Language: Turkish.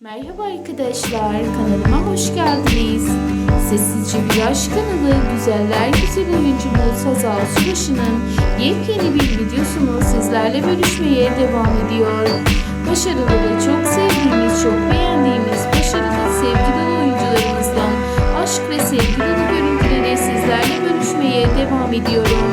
Merhaba arkadaşlar, kanalıma hoş geldiniz. Sessizce bir aşk kanalı, güzeller güzel oyuncumuz Hazal Subaşı'nın yepyeni bir videosunu sizlerle bölüşmeye devam ediyor. Başarıları çok sevdiğimiz, çok beğendiğimiz, başarılı sevgi oyuncularımızdan aşk ve sevgi dolu görüntüleri sizlerle bölüşmeye devam ediyorum.